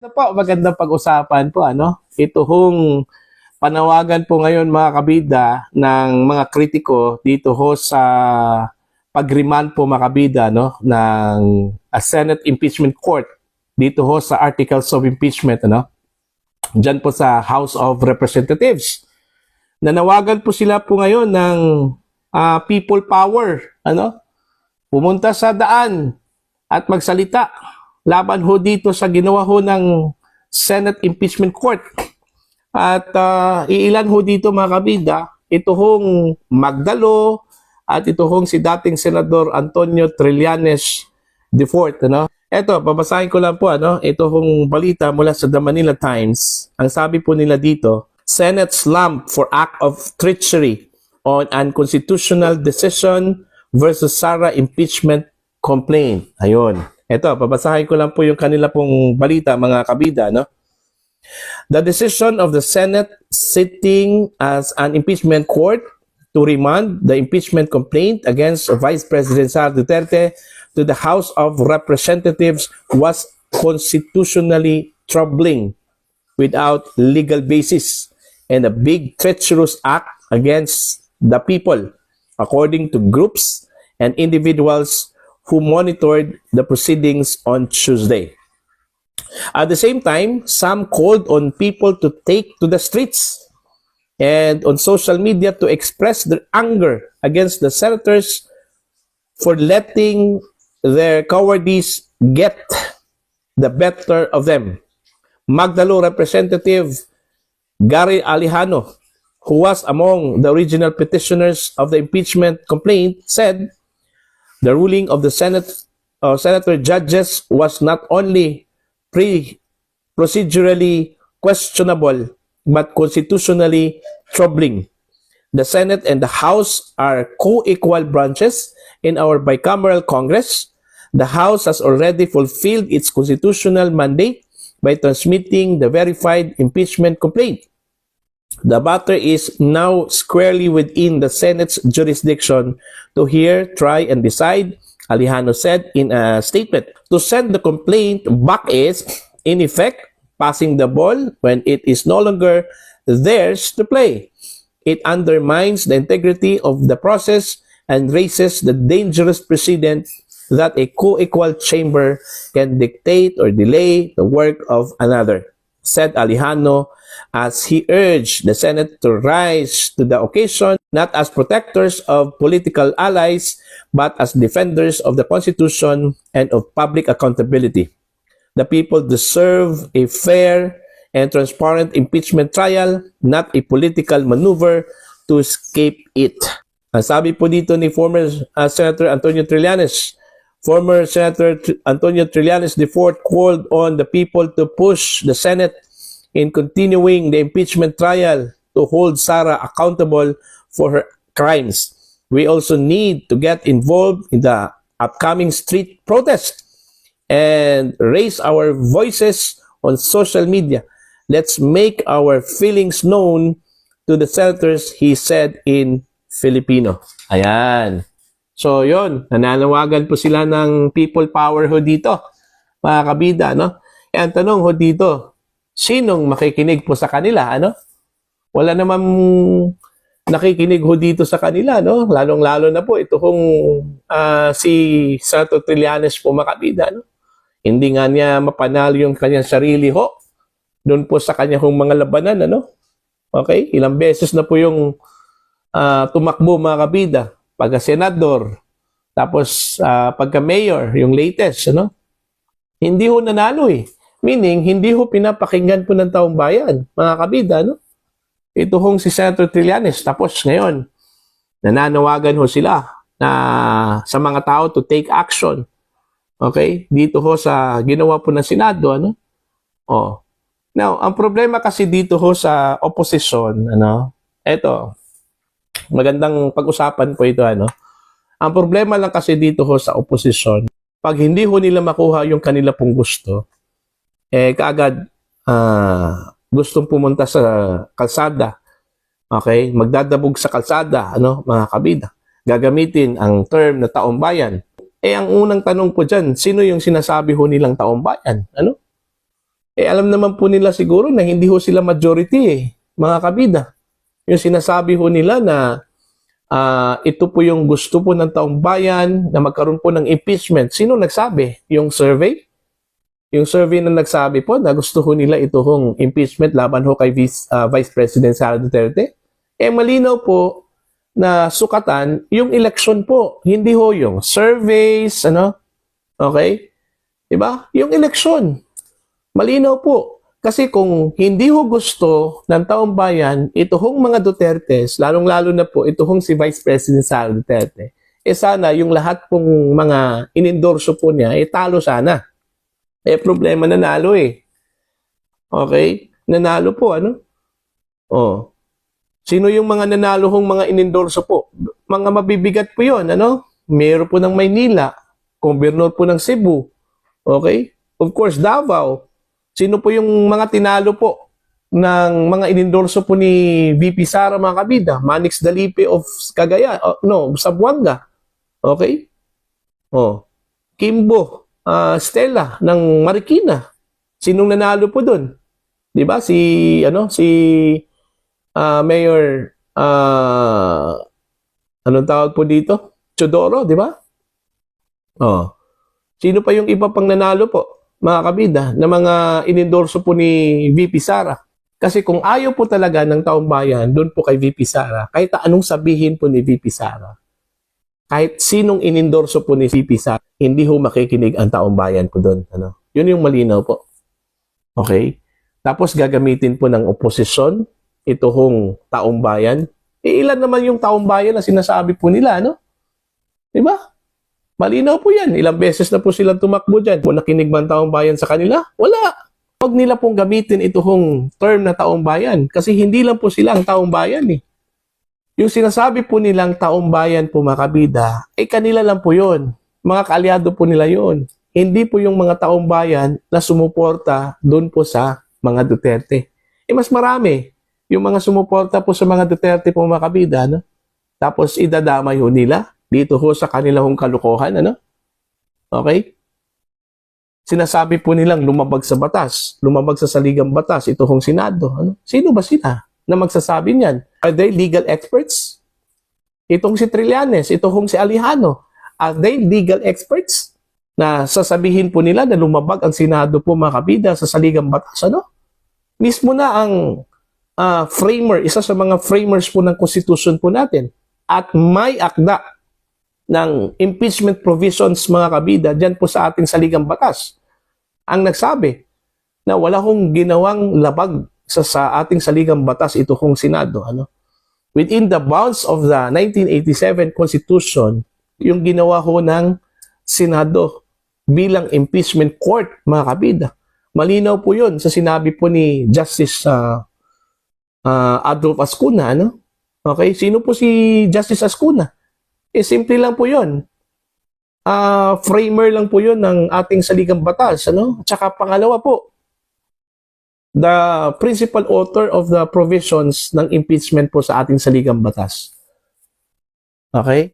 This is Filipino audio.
Ito po, magandang pag-usapan po, ano? Ito hong panawagan po ngayon mga kabida ng mga kritiko dito ho sa pagriman po mga kabida, no? Ng a Senate Impeachment Court dito ho sa Articles of Impeachment, ano? Diyan po sa House of Representatives. Nanawagan po sila po ngayon ng ah, people power, ano? Pumunta sa daan at magsalita laban ho dito sa ginawa ho ng Senate Impeachment Court. At ah, iilan ho dito mga kabida, ito hong Magdalo at ito hong si dating Senador Antonio Trillanes IV. Ano? Ito, babasahin ko lang po. Ano? Ito hong balita mula sa The Manila Times. Ang sabi po nila dito, Senate slump for act of treachery on unconstitutional decision versus Sara impeachment complaint. Ayun. Ito, babasahin ko lang po yung kanila pong balita, mga kabida, no? The decision of the Senate sitting as an impeachment court to remand the impeachment complaint against Vice President Sara Duterte to the House of Representatives was constitutionally troubling without legal basis and a big treacherous act against the people, according to groups and individuals who monitored the proceedings on Tuesday. At the same time, some called on people to take to the streets and on social media to express their anger against the senators for letting their cowardice get the better of them. Magdalo Representative Gary Alejano, who was among the original petitioners of the impeachment complaint, said the ruling of the Senate uh, senator judges was not only pre procedurally questionable but constitutionally troubling. The Senate and the House are co-equal branches in our bicameral Congress. The House has already fulfilled its constitutional mandate by transmitting the verified impeachment complaint. The matter is now squarely within the Senate's jurisdiction to hear, try, and decide, Alejandro said in a statement. To send the complaint back is, in effect, passing the ball when it is no longer theirs to play. It undermines the integrity of the process and raises the dangerous precedent that a co-equal chamber can dictate or delay the work of another, said Alejandro as he urged the Senate to rise to the occasion not as protectors of political allies but as defenders of the Constitution and of public accountability. The people deserve a fair and transparent impeachment trial, not a political maneuver to escape it. Ang sabi po dito ni former uh, Senator Antonio Trillanes, former Senator Antonio Trillanes IV called on the people to push the Senate in continuing the impeachment trial to hold Sara accountable for her crimes. We also need to get involved in the upcoming street protest and raise our voices on social media. Let's make our feelings known to the senators, he said in Filipino. Ayan. So, yon nananawagan po sila ng people power ho dito, mga kabida, no? E ang tanong ho dito, sinong makikinig po sa kanila, ano? Wala namang nakikinig ho dito sa kanila, no? Lalong-lalo na po ito kung ah, si Senator Trillanes po makabida, no? Hindi nga niya mapanalo yung kanyang sarili ho doon po sa kanyang mga labanan, ano? Okay? Ilang beses na po yung ah, tumakbo mga kabida. Pagka senador, tapos ah, pagka mayor, yung latest, ano? Hindi ho nanalo eh. Meaning, hindi ho pinapakinggan po ng taong bayan, mga kabida, no? Ito hong si Senator Trillanes. Tapos ngayon, nananawagan ho sila na sa mga tao to take action. Okay? Dito ho sa ginawa po ng Senado, ano? Oh. Now, ang problema kasi dito ho sa opposition, ano? Eto, magandang pag-usapan po ito, ano? Ang problema lang kasi dito ho sa opposition, pag hindi ho nila makuha yung kanila pong gusto, eh kaagad ah, gustong pumunta sa kalsada. Okay? Magdadabog sa kalsada, ano, mga kabida. Gagamitin ang term na taong bayan. Eh, ang unang tanong po dyan, sino yung sinasabi ho nilang taong bayan? Ano? Eh alam naman po nila siguro na hindi ho sila majority eh, mga kabida. Yung sinasabi ho nila na ah, ito po yung gusto po ng taong bayan na magkaroon po ng impeachment. Sino nagsabi? Yung survey? Yung survey na nagsabi po na gusto ho nila ito hong impeachment laban ho kay Vice, ah, Vice President Sara Duterte. Eh malinaw po na sukatan yung election po, hindi ho yung surveys, ano? Okay? 'Di ba? Yung election. Malinaw po. Kasi kung hindi ho gusto ng taong bayan, ito hong mga Dutertes, lalong-lalo na po ito hong si Vice President Sara Duterte, eh sana yung lahat pong mga inendorso po niya, eh talo sana. Eh problema nanalo eh. Okay? Nanalo po, ano? Oh. Sino yung mga nanalo hong mga inendorso po? Mga mabibigat po yon ano? Mayor po ng Maynila, Gobernador po ng Cebu, okay? Of course, Davao. Sino po yung mga tinalo po ng mga inendorso po ni VP Sara mga kabida? Manix Dalipe of Cagayan, oh, no, Sabuanga. Okay? Oh. Kimbo, ah, Stella ng Marikina. Sinong nanalo po doon? 'Di ba? Si ano, si ah, Mayor ah anong tawag po dito? Chodoro, 'di ba? Oh. Sino pa yung iba pang nanalo po? Mga kabida, na mga inendorso po ni VP Sara. Kasi kung ayaw po talaga ng taong bayan, doon po kay VP Sara, kahit anong sabihin po ni VP Sara, kahit sinong inendorso po ni VP Sara, hindi ho makikinig ang taong bayan po doon. Ano? Yun yung malinaw po. Okay? Tapos gagamitin po ng oposisyon, ito hong taong bayan. E ilan naman yung taong bayan na sinasabi po nila, no? Di ba? Malinaw po yan. Ilang beses na po silang tumakbo dyan. Kung nakinig man taong bayan sa kanila, wala. Huwag nila pong gamitin ito hong term na taong bayan. Kasi hindi lang po sila ang taong bayan eh. Yung sinasabi po nilang taong bayan po mga kabida, eh kanila lang po yon. Mga kaalyado po nila yon. Hindi po yung mga taong bayan na sumuporta doon po sa mga Duterte. Eh mas marami. Yung mga sumuporta po sa mga Duterte po mga kabida, no? Tapos idadamay ho nila dito ho sa kanilang kalukuhan, ano? Okay? Sinasabi po nilang lumabag sa batas, lumabag sa saligang batas, ito hong Senado. Ano? Sino ba sila na magsasabi niyan? Are they legal experts? Itong si Trillanes, ito hong si Alejano, are they legal experts? Na sasabihin po nila na lumabag ang Senado po mga kabida sa saligang batas, ano? Mismo na ang ah, framer, isa sa mga framers po ng Constitution po natin, at may akda ng impeachment provisions mga kabida dyan po sa ating saligang batas. Ang nagsabi na wala hong ginawang labag sa, sa ating saligang batas ito kong Senado. Ano? Within the bounds of the 1987 Constitution, yung ginawa ho ng Senado bilang impeachment court mga kabida. Malinaw po yun sa sinabi po ni Justice uh, uh, Adolf Ascuna. Ano? Okay, sino po si Justice Ascuna? Eh, simple lang po yun. Ah, framer lang po yun ng ating saligang batas. Ano? Tsaka pangalawa po, the principal author of the provisions ng impeachment po sa ating saligang batas. Okay?